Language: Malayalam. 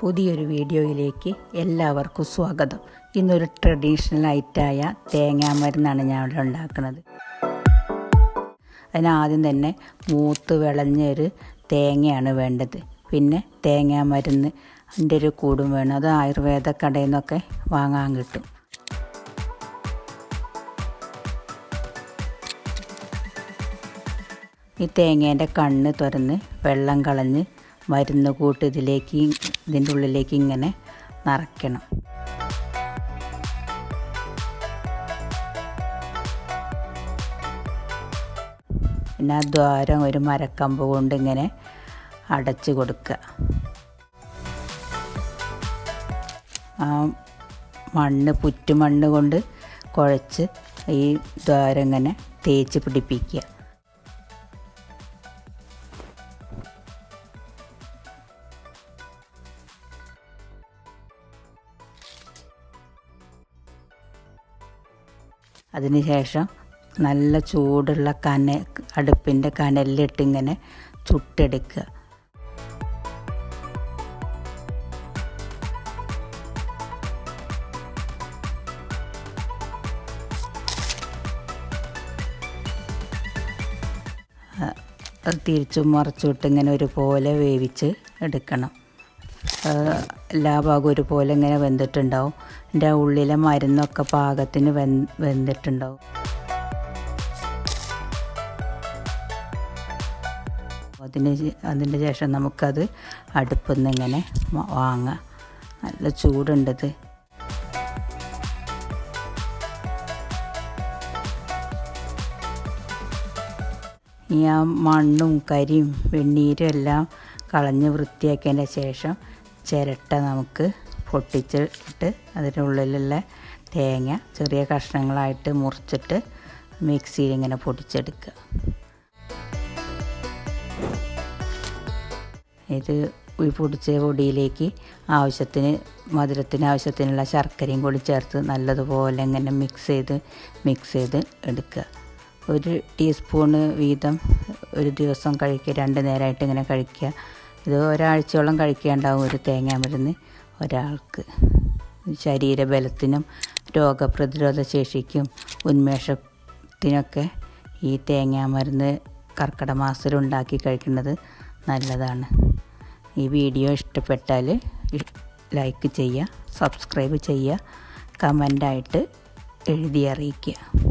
പുതിയൊരു വീഡിയോയിലേക്ക് എല്ലാവർക്കും സ്വാഗതം. ഇന്നൊരു ട്രഡീഷണൽ ഐറ്റായ തേങ്ങാമരുന്നാണ് ഞാൻ ഇവിടെ ഉണ്ടാക്കുന്നത്. അതിനാദ്യം തന്നെ മൂത്ത് വിളഞ്ഞൊരു തേങ്ങയാണ് വേണ്ടത്. പിന്നെ തേങ്ങാമരുന്ന് അതിന്റെ ഒരു കൂടും വേണം. അത് ആയുർവേദ കടയിൽ നിന്നൊക്കെ വാങ്ങാൻ കിട്ടും. ഈ തേങ്ങേന്റെ കണ്ണ് തുറന്ന് വെള്ളം കളഞ്ഞ് മരുന്ന് കൂട്ട് ഇതിലേക്ക് ഇതിന്റെ ഉള്ളിലേക്ക് ഇങ്ങനെ നിറയ്ക്കണം. പിന്നെ ആ ദ്വാരം ഒരു മരക്കമ്പ് കൊണ്ട് ഇങ്ങനെ അടച്ചു കൊടുക്കുക. ആ മണ്ണ് പുറ്റുമണ്ണ് കൊണ്ട് കുഴച്ച് ഈ ദ്വാരം ഇങ്ങനെ തേച്ച് പിടിപ്പിക്കുക. അതിനുശേഷം നല്ല ചൂടുള്ള കന അടുപ്പിന്റെ കനലിലിട്ട് ഇങ്ങനെ ചുട്ടെടുക്കുക. തിരിച്ചും മറച്ചു ഇങ്ങനെ ഒരുപോലെ വേവിച്ച് എടുക്കണം. എല്ലാ ഒരുപോലെ ഇങ്ങനെ വെന്തിട്ടുണ്ടാവും. എന്റെ ഉള്ളിലെ മരുന്നൊക്കെ പാകത്തിന് വെന്തിട്ടുണ്ടാവും. അതിന് അതിന്റെ ശേഷം നമുക്കത് അടുപ്പിൽ നിന്ന് ഇങ്ങനെ വാങ്ങാം. നല്ല ചൂടുണ്ടത് ഈ ആ മണ്ണും കരിയും വെണ്ണീരും എല്ലാം കളഞ്ഞ് വൃത്തിയാക്കിയതിന്റെ ശേഷം ചിരട്ട നമുക്ക് പൊട്ടിച്ചിട്ട് അതിന്റെ ഉള്ളിലുള്ള തേങ്ങ ചെറിയ കഷ്ണങ്ങളായിട്ട് മുറിച്ചിട്ട് മിക്സിയിൽ ഇങ്ങനെ പൊടിച്ചെടുക്കുക. ഇത് ഈ പൊടിച്ച പൊടിയിലേക്ക് ആവശ്യത്തിന് മധുരത്തിന് ആവശ്യത്തിനുള്ള ശർക്കരയും കൂടി ചേർത്ത് നല്ലതുപോലെ ഇങ്ങനെ മിക്സ് ചെയ്ത് മിക്സ് ചെയ്ത് എടുക്കുക. ഒരു ടീസ്പൂണ് വീതം ഒരു ദിവസം കഴിക്കുക രണ്ട് നേരമായിട്ട് ഇങ്ങനെ കഴിക്കുക. ഇത് ഒരാഴ്ചയോളം കഴിക്കേണ്ടാവും ഒരു തേങ്ങാമരുന്ന് ഒരാൾക്ക്. ശരീരബലത്തിനും രോഗപ്രതിരോധ ശേഷിക്കും ഉന്മേഷത്തിനൊക്കെ ഈ തേങ്ങാമരുന്ന് കർക്കിടക മാസത്തിൽ ഉണ്ടാക്കി കഴിക്കുന്നത് നല്ലതാണ്. ഈ വീഡിയോ ഇഷ്ടപ്പെട്ടാൽ ലൈക്ക് ചെയ്യുക സബ്സ്ക്രൈബ് ചെയ്യുക കമന്റായിട്ട് എഴുതി അറിയിക്കുക.